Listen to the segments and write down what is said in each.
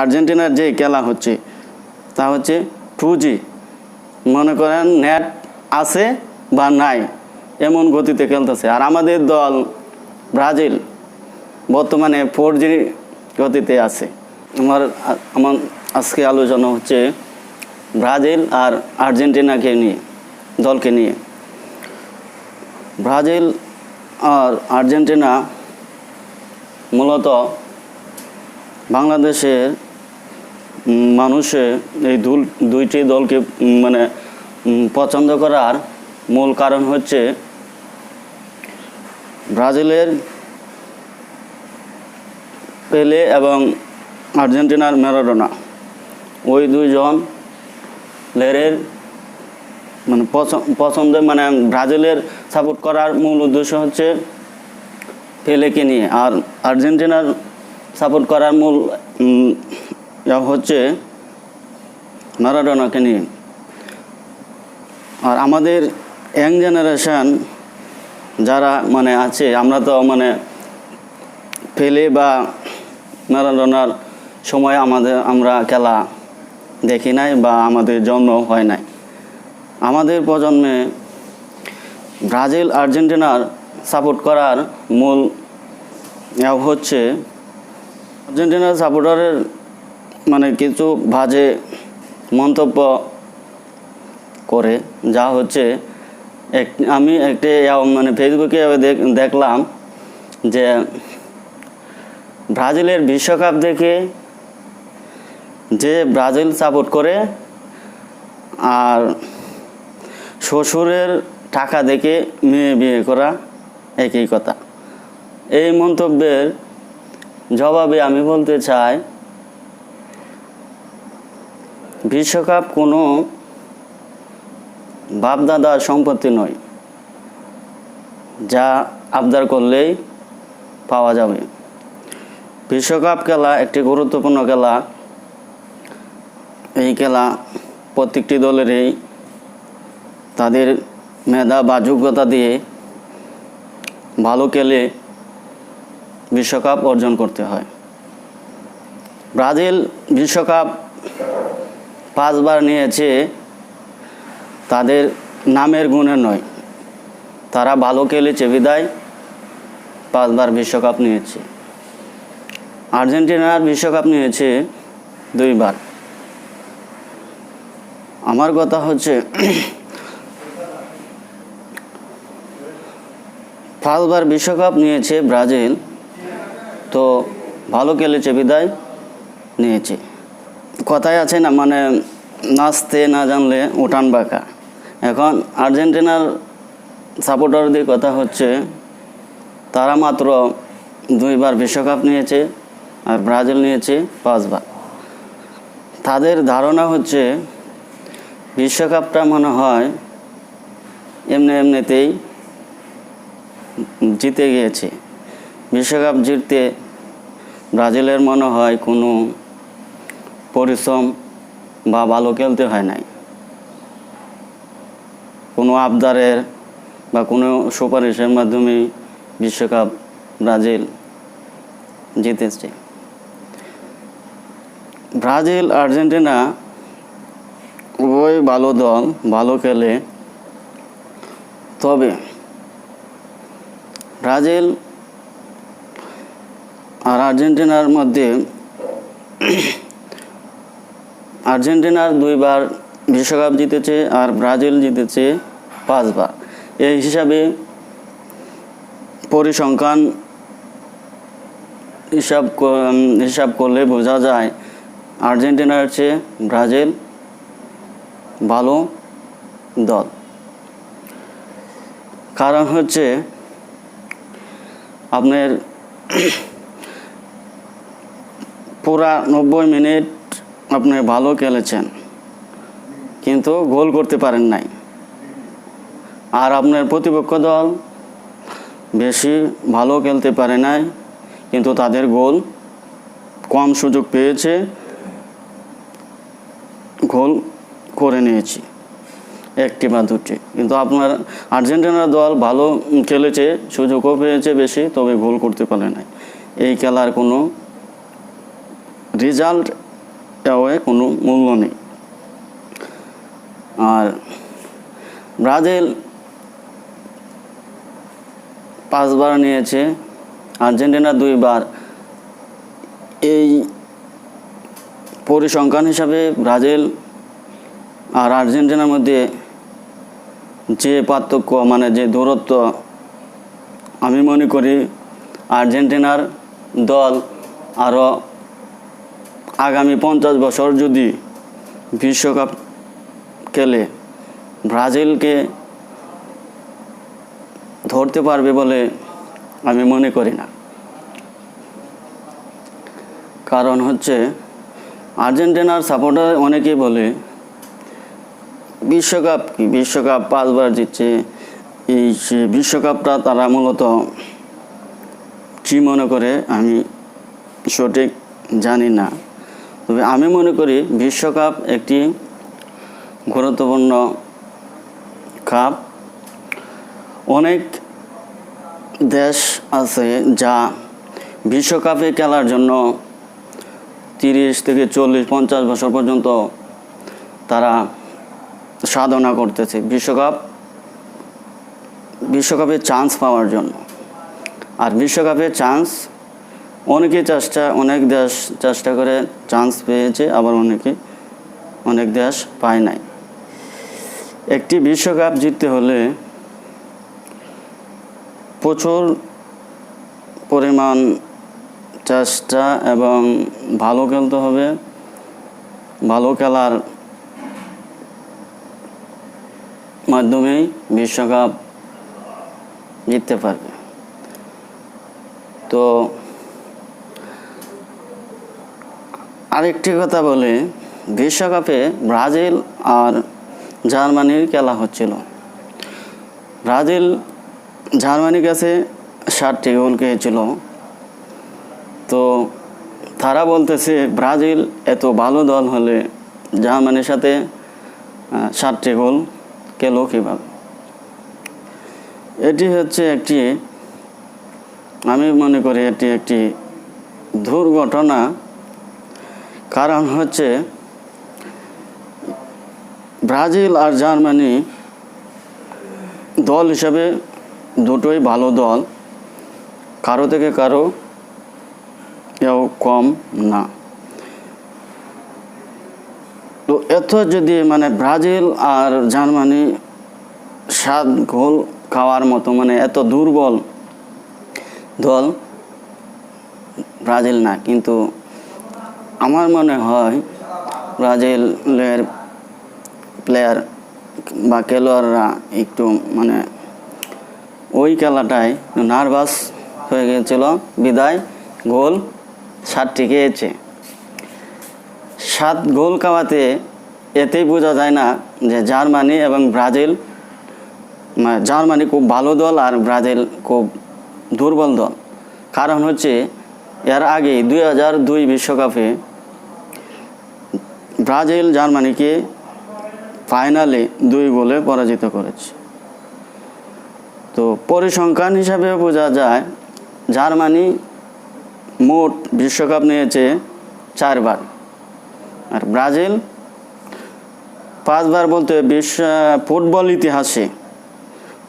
আর্জেন্টিনার যে খেলা হচ্ছে, তা হচ্ছে টু জি মনে করেন নেট আছে বা নাই, এমন গতিতে খেলতেছে। আর আমাদের দল ব্রাজিল বর্তমানে ফোর জি গতিতে আছে। আমার আমার আজকে আলোচনা হচ্ছে ব্রাজিল আর আর্জেন্টিনাকে নিয়ে, দলকে নিয়ে। ব্রাজিল আর আর্জেন্টিনা মূলত বাংলাদেশের মানুষে এই দুল, দুইটি দলকে মানে পছন্দ করার মূল কারণ হচ্ছে ব্রাজিলের পেলে এবং আর্জেন্টিনার ম্যারাডোনা। ওই দুইজন প্লেয়ারের মানে পছ- পছন্দ মানে ব্রাজিলের সাপোর্ট করার মূল উদ্দেশ্য হচ্ছে পেলেকে নিয়ে। আর আর্জেন্টিনার সাপোর্ট করার মূল হচ্ছে ম্যারাডোনাকে নিয়ে। আর আমাদের ইয়াং জেনারেশান যারা মানে আছে, আমরা তো মানে পেলে বা ম্যারাডোনার সময় আমাদের, আমরা খেলা দেখি নাই বা আমাদের জন্ম হয় নাই। আমাদের প্রজন্মে ব্রাজিল আর্জেন্টিনার সাপোর্ট করার মূল হচ্ছে আর্জেন্টিনার সাপোর্টারের মানে কিছু বাজে মন্তব্য করে, যা হচ্ছে এক, আমি একটি মানে ফেসবুকে দেখ- দেখলাম যে ব্রাজিলের বিশ্বকাপ দেখে যে ব্রাজিল সাপোর্ট করে আর শ্বশুরের টাকা দেখে মেয়ে বিয়ে করা একই কথা। এই মন্তব্যের জবাবে আমি বলতে চাই বিশ্বকাপ কোনো বাপদাদার সম্পত্তি নয়, যা আবদার করলেই পাওয়া যাবে। বিশ্বকাপ খেলা একটি গুরুত্বপূর্ণ খেলা। এই খেলা প্রত্যেকটি দলেরই তাদের মেধা বা যোগ্যতা দিয়ে ভালো খেলে বিশ্বকাপ অর্জন করতে হয়। ব্রাজিল বিশ্বকাপ পাঁচবার নিয়েছে, তাদের নামের গুণে নয়। তারা ভালো খেলেছে, বিদায়। পাঁচবার বিশ্বকাপ নিয়েছে। আর্জেন্টিনার বিশ্বকাপ নিয়েছে দুইবার। আমার কথা হচ্ছে, পাঁচবার বিশ্বকাপ নিয়েছে ব্রাজিল, তো ভালো খেলেছে, বিদায় নিয়েছে। কথায় আছে না মানে নাচতে না জানলে উঠান বাঁকা। এখন আর্জেন্টিনার সাপোর্টারদের কথা হচ্ছে, তারা মাত্র দুইবার বিশ্বকাপ নিয়েছে আর ব্রাজিল নিয়েছে পাঁচবার। তাদের ধারণা হচ্ছে, বিশ্বকাপটা মনে হয় এমনি এমনিতেই জিতে গিয়েছে। বিশ্বকাপ জিততে ব্রাজিলের মনে হয় কোনো পরিশ্রম বা ভালো খেলতে হয় নাই। কোনো আবদারের বা কোনো সুপারিশের মাধ্যমে বিশ্বকাপ ব্রাজিল জিতেছে। ব্রাজিল, আর্জেন্টিনা উভয় ভালো দল, ভালো খেলে। তবে ব্রাজিল আর আর্জেন্টিনার মধ্যে আর্জেন্টিনার দুইবার বিশ্বকাপ জিতেছে আর ব্রাজিল জিতেছে পাঁচবার। এই হিসাবে পরিসংখ্যান হিসাব হিসাব করলে বোঝা যায় আর্জেন্টিনার চেয়ে ব্রাজিল ভালো দল। কারণ হচ্ছে আপনার পুরা নব্বই মিনিট আপনি ভালো খেলেছেন, কিন্তু গোল করতে পারেন নাই। আর আপনার প্রতিপক্ষ দল বেশি ভালো খেলতে পারে নাই, কিন্তু তাদের গোল কম সুযোগ পেয়েছে, গোল করে নিয়েছি, একটি বা দুটি। কিন্তু আপনার আর্জেন্টিনার দল ভালো খেলেছে, সুযোগও পেয়েছে বেশি, তবে গোল করতে পারে নাই। এই খেলার কোনো রেজাল্ট এও কোনো মূল্য নেই। আর ব্রাজিল পাঁচবার নিয়েছে, আর্জেন্টিনা দুইবার। এই পরিসংখ্যান হিসাবে ব্রাজিল আর আর্জেন্টিনার মধ্যে যে পার্থক্য মানে যে দূরত্ব, আমি মনে করি আর্জেন্টিনার দল আরও আগামী পঞ্চাশ বছর যদি বিশ্বকাপ খেলে ব্রাজিলকে ধরতে পারবে বলে আমি মনে করি না। কারণ হচ্ছে আর্জেন্টিনার সাপোর্টার অনেকেই বলে, বিশ্বকাপ কি? বিশ্বকাপ পাঁচবার জিতছে। এই বিশ্বকাপটা তারা মূলত কী মনে করে আমি সঠিক জানি না। তবে আমি মনে করি বিশ্বকাপ একটি গুরুত্বপূর্ণ কাপ। অনেক দেশ আছে যা বিশ্বকাপে খেলার জন্য তিরিশ থেকে চল্লিশ, পঞ্চাশ বছর পর্যন্ত তারা সাধনা করতেছে বিশ্বকাপ, বিশ্বকাপে চান্স পাওয়ার জন্য। আর বিশ্বকাপে চান্স অনেকে চেষ্টা, অনেক দেশ চেষ্টা করে চান্স পেয়েছে, আবার অনেকে, অনেক দেশ পায় নাই। একটি বিশ্বকাপ জিততে হলে প্রচুর পরিমাণ চেষ্টা এবং ভালো খেলতে হবে, ভালো খেলার মাধ্যমেই বিশ্বকাপ জিততে পারবে। তো আরেকটি কথা বলে, বিশ্বকাপে ব্রাজিল আর জার্মানির খেলা হচ্ছিল। ব্রাজিল জার্মানির কাছে ষাটটি গোল খেয়েছিল। তো তারা বলতেছে, ব্রাজিল এত ভালো দল হলে জার্মানির সাথে ষাটটি গোল খেলো কীভাবে? এটি হচ্ছে একটি, আমি মনে করি এটি একটি দুর্ঘটনা। কারণ হচ্ছে ব্রাজিল আর জার্মানি দল হিসাবে দুটোই ভালো দল। কারও থেকে কারও কেউ কম না। তো এত যদি মানে ব্রাজিল আর জার্মানি সাত গোল খাওয়ার মতো মানে এত দুর্বল দল ব্রাজিল না, কিন্তু আমার মনে হয় ব্রাজিলের প্লেয়ার বা খেলোয়াড়রা একটু মানে ওই খেলাটায় নার্ভাস হয়ে গিয়েছিল। বিদায়, গোল, সাতটি খেয়েছে। সাত গোল খাওয়াতে এতেই বোঝা যায় না যে জার্মানি এবং ব্রাজিল মানে জার্মানি খুব ভালো দল আর ব্রাজিল খুব দুর্বল দল। কারণ হচ্ছে, এর আগে দুই হাজার দুই বিশ্বকাপে ব্রাজিল জার্মানিকে ফাইনালে দুই গোলে পরাজিত করেছে। তো পরিসংখ্যান হিসাবে বোঝা যায়, জার্মানি মোট বিশ্বকাপ নিয়েছে চারবার। আর ব্রাজিল পাঁচবার বলতে বিশ্ব, ফুটবল ইতিহাসে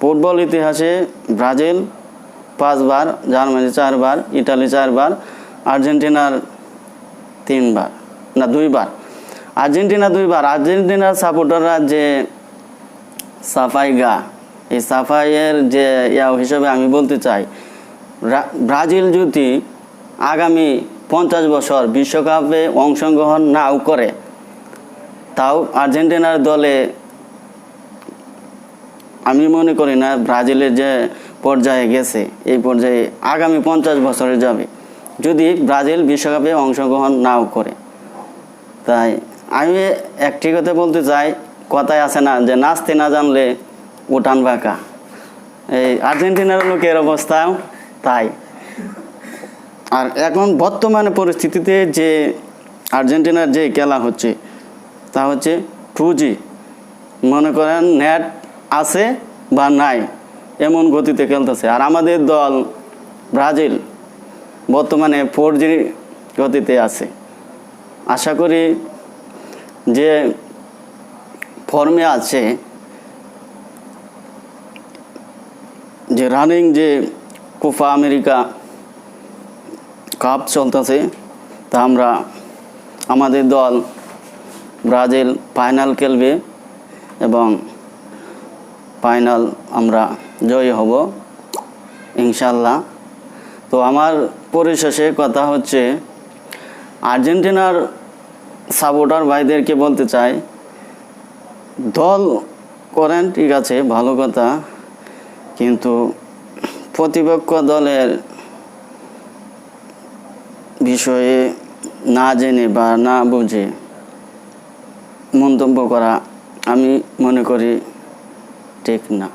ফুটবল ইতিহাসে ব্রাজিল পাঁচবার, জার্মানি চারবার ইটালি চারবার, আর্জেন্টিনার তিনবার, না, দুইবার। আর্জেন্টিনা দুইবার আর্জেন্টিনার সাপোর্টাররা যে সাফাই গা, এই সাফাইয়ের যে ইয়া হিসাবে আমি বলতে চাই ব্রাজিল যদি আগামী পঞ্চাশ বছর বিশ্বকাপে অংশগ্রহণ নাও করে, তাও আর্জেন্টিনার দলে আমি মনে করি না ব্রাজিলের যে পর্যায়ে গেছে, এই পর্যায়ে আগামী পঞ্চাশ বছরে যাবে। যদি ব্রাজিল বিশ্বকাপে অংশগ্রহণ নাও করে, তাই আমি একটি কথা বলতে চাই, কথায় আছে না যে নাচতে না জানলে উঠান বাঁকা। এই আর্জেন্টিনার লোকের অবস্থাও তাই। আর এখন বর্তমানে পরিস্থিতিতে যে আর্জেন্টিনার যে খেলা হচ্ছে, তা হচ্ছে টু জি মনে করেন নেট আছে বা নাই, এমন গতিতে খেলতেছে। আর আমাদের দল ব্রাজিল বর্তমানে ফোর জি গতিতে আছে। আশা করি যে ফর্মে আছে, যে রানিং যে কোপা আমেরিকা কাপ চলতেছে, তা আমরা আমাদের দল ব্রাজিল ফাইনাল খেলবে এবং ফাইনাল আমরা জয়ী হব ইনশাল্লাহ তো আমার পরিশেষে কথা হচ্ছে, আর্জেন্টিনার সাপোর্টার ভাইদেরকে বলতে চাই, দল করেন, ঠিক আছে, ভালো কথা, কিন্তু প্রতিপক্ষ দলের বিষয়ে না জেনে বা না বুঝে মন্তব্য করা আমি মনে করি ঠিক না।